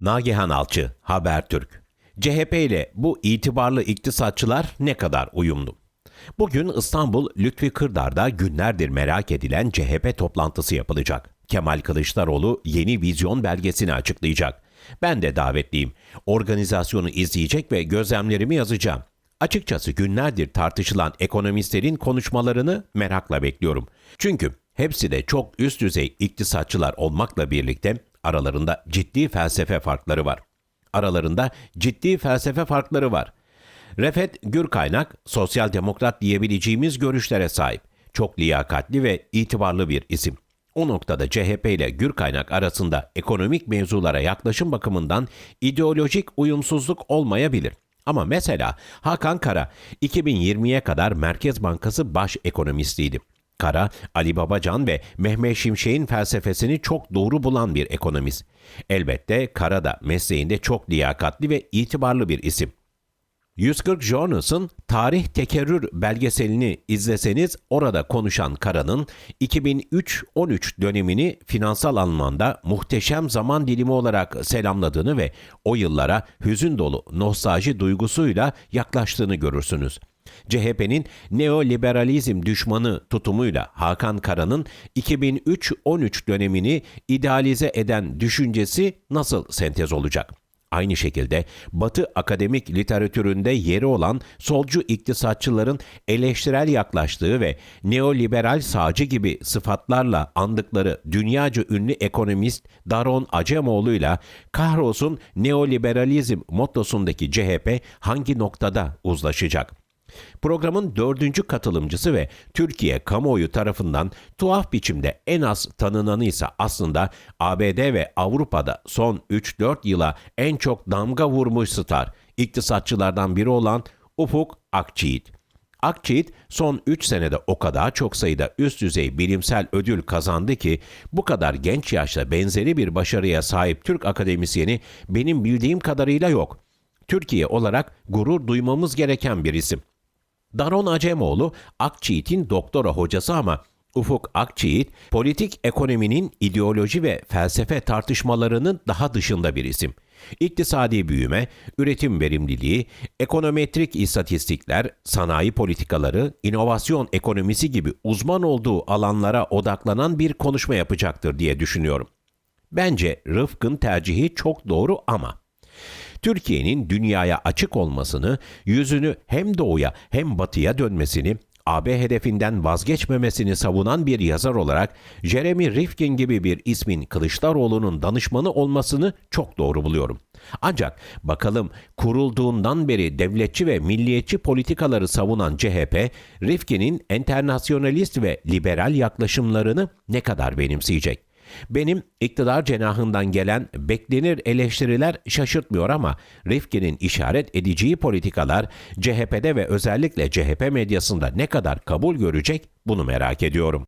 Nagihan Alçı, Habertürk. CHP ile bu itibarlı iktisatçılar ne kadar uyumlu? Bugün İstanbul Lütfi Kırdar'da günlerdir merak edilen CHP toplantısı yapılacak. Kemal Kılıçdaroğlu yeni vizyon belgesini açıklayacak. Ben de davetliyim. Organizasyonu izleyecek ve gözlemlerimi yazacağım. Açıkçası günlerdir tartışılan ekonomistlerin konuşmalarını merakla bekliyorum. Çünkü hepsi de çok üst düzey iktisatçılar olmakla birlikte aralarında ciddi felsefe farkları var. Aralarında ciddi felsefe farkları var. Refet Gürkaynak, sosyal demokrat diyebileceğimiz görüşlere sahip. Çok liyakatli ve itibarlı bir isim. O noktada CHP ile Gürkaynak arasında ekonomik mevzulara yaklaşım bakımından ideolojik uyumsuzluk olmayabilir. Ama mesela Hakan Kara 2020'ye kadar Merkez Bankası baş ekonomistiydi. Kara, Ali Babacan ve Mehmet Şimşek'in felsefesini çok doğru bulan bir ekonomist. Elbette Kara da mesleğinde çok liyakatli ve itibarlı bir isim. 140 Jonas'ın Tarih Tekerrür belgeselini izleseniz orada konuşan Kara'nın 2003-13 dönemini finansal anlamda muhteşem zaman dilimi olarak selamladığını ve o yıllara hüzün dolu nostalji duygusuyla yaklaştığını görürsünüz. CHP'nin neoliberalizm düşmanı tutumuyla Hakan Kara'nın 2003-13 dönemini idealize eden düşüncesi nasıl sentez olacak? Aynı şekilde Batı akademik literatüründe yeri olan solcu iktisatçıların eleştirel yaklaştığı ve neoliberal sağcı gibi sıfatlarla andıkları dünyaca ünlü ekonomist Daron Acemoğlu'yla kahrolsun neoliberalizm mottosundaki CHP hangi noktada uzlaşacak? Programın dördüncü katılımcısı ve Türkiye kamuoyu tarafından tuhaf biçimde en az tanınanı ise aslında ABD ve Avrupa'da son 3-4 yıla en çok damga vurmuş star, iktisatçılardan biri olan Ufuk Akçiğit. Akçiğit son 3 senede o kadar çok sayıda üst düzey bilimsel ödül kazandı ki bu kadar genç yaşta benzeri bir başarıya sahip Türk akademisyeni benim bildiğim kadarıyla yok. Türkiye olarak gurur duymamız gereken bir isim. Daron Acemoğlu Akçiğit'in doktora hocası ama Ufuk Akçiğit politik ekonominin ideoloji ve felsefe tartışmalarının daha dışında bir isim. İktisadi büyüme, üretim verimliliği, ekonometrik istatistikler, sanayi politikaları, inovasyon ekonomisi gibi uzman olduğu alanlara odaklanan bir konuşma yapacaktır diye düşünüyorum. Bence Rıfk'ın tercihi çok doğru ama Türkiye'nin dünyaya açık olmasını, yüzünü hem doğuya hem batıya dönmesini, AB hedefinden vazgeçmemesini savunan bir yazar olarak Jeremy Rifkin gibi bir ismin Kılıçdaroğlu'nun danışmanı olmasını çok doğru buluyorum. Ancak bakalım kurulduğundan beri devletçi ve milliyetçi politikaları savunan CHP, Rifkin'in enternasyonalist ve liberal yaklaşımlarını ne kadar benimseyecek? Benim iktidar cenahından gelen beklenir eleştiriler şaşırtmıyor ama Rifkin'in işaret edeceği politikalar CHP'de ve özellikle CHP medyasında ne kadar kabul görecek bunu merak ediyorum.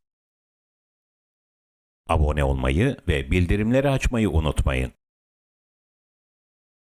Abone olmayı ve bildirimleri açmayı unutmayın.